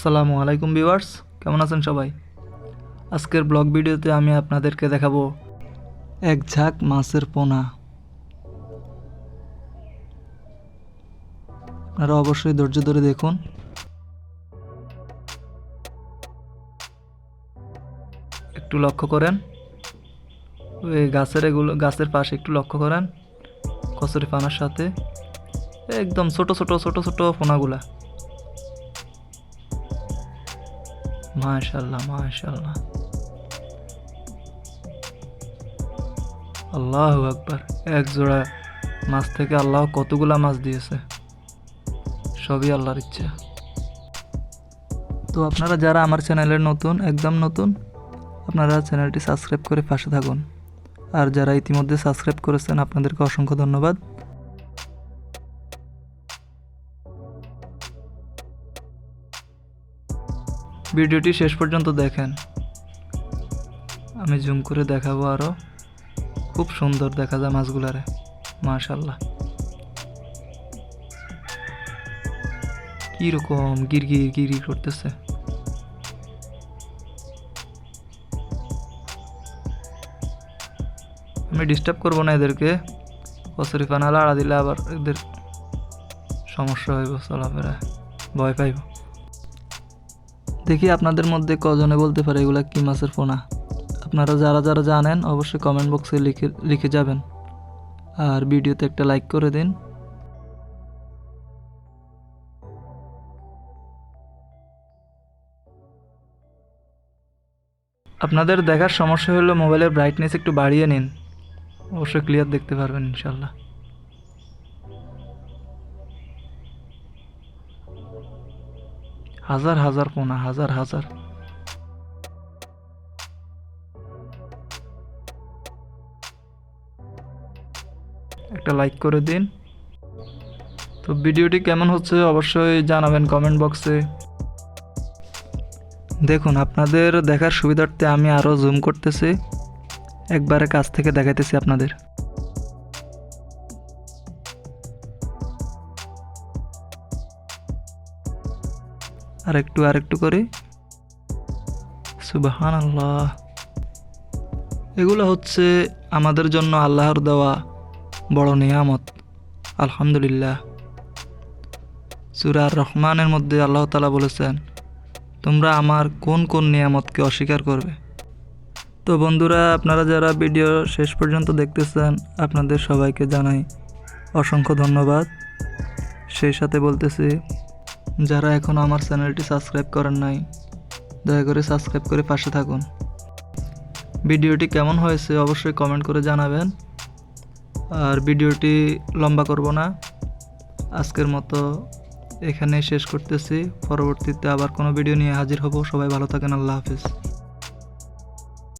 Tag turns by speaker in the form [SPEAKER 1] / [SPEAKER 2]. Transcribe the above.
[SPEAKER 1] আসসালামু আলাইকুম ভিউয়ার্স, কেমন আছেন সবাই? আজকের ব্লগ ভিডিওতে আমি আপনাদেরকে দেখাবো এক ঝাঁক মাছের পোনা। আপনারা অবশ্যই ধৈর্য ধরে দেখুন। একটু লক্ষ্য করেন। ওই গাছের এগুলো গাছের পাশে একটু লক্ষ্য করেন। কচুরি পানার সাথে। একদম ছোট ছোট ছোট ছোট পোনাগুলা। মাশাল্লাহ মাশাল্লাহ আল্লাহ আকবার এক জোড়া মাছ থেকে আল্লাহ কতগুলা মাছ দিয়েছে সবই আল্লাহর ইচ্ছা তো আপনারা যারা আমার চ্যানেলের নতুন, একদম নতুন, আপনারা চ্যানেলটি সাবস্ক্রাইব করে পাশে থাকুন। আর যারা ইতিমধ্যে সাবস্ক্রাইব করেছেন, আপনাদেরকে অসংখ্য ধন্যবাদ। ভিডিওটি শেষ পর্যন্ত দেখেন। আমি জুম করে দেখাবো আরও খুব সুন্দর দেখা যায় মাছগুলারে। মাশাল্লাহ কীরকম গিরগির গিরগির করতেছে। আমি ডিস্টার্ব করব না এদেরকে। কচুরি পানা লাড়া দিলে আবার এদের সমস্যা হইব, চলাফেরা। ভয় পাইব। দেখি আপনাদের মধ্যে কজনে বলতে পারে এগুলা কি মাছের পোনা। আপনারা যারা যারা জানেন, অবশ্যই কমেন্ট বক্সে লিখে লিখে যাবেন। আর ভিডিওতে একটা লাইক করে দিন। আপনাদের দেখার সমস্যা হলো মোবাইলের ব্রাইটনেস একটু বাড়িয়ে নিন। অবশ্যই ক্লিয়ার দেখতে পারবেন ইনশাল্লাহ হাজার হাজার পোনা, হাজার হাজার। একটা লাইক করে দিন। তো ভিডিওটি কেমন হচ্ছে অবশ্যই জানাবেন কমেন্ট বক্সে। দেখুন, আপনাদের দেখার সুবিধার্থে আমি আরও জুম করতেছি। একবারে কাছ থেকে দেখাইতেছি আপনাদের। আর একটু আর একটু করে। সুবাহান আল্লাহ এগুলো হচ্ছে আমাদের জন্য আল্লাহর দেওয়া বড় নিয়ামত। আলহামদুলিল্লাহ। সুরার রহমানের মধ্যে আল্লাহ তালা বলেছেন, তোমরা আমার কোন কোন নিয়ামতকে অস্বীকার করবে? তো বন্ধুরা, আপনারা যারা ভিডিও শেষ পর্যন্ত দেখতেছেন, আপনাদের সবাইকে জানাই অসংখ্য ধন্যবাদ। সেই সাথে বলতেছি যারা এখনও আমার চ্যানেলটি সাবস্ক্রাইব করেন নাই, দয়া করে সাবস্ক্রাইব করে পাশে থাকুন। ভিডিওটি কেমন হয়েছে অবশ্যই কমেন্ট করে জানাবেন। আর ভিডিওটি লম্বা করব না। আজকের মতো এখানেই শেষ করতেছি। পরবর্তীতে আবার কোনো ভিডিও নিয়ে হাজির হব। সবাই ভালো থাকেন। আল্লাহ হাফিজ।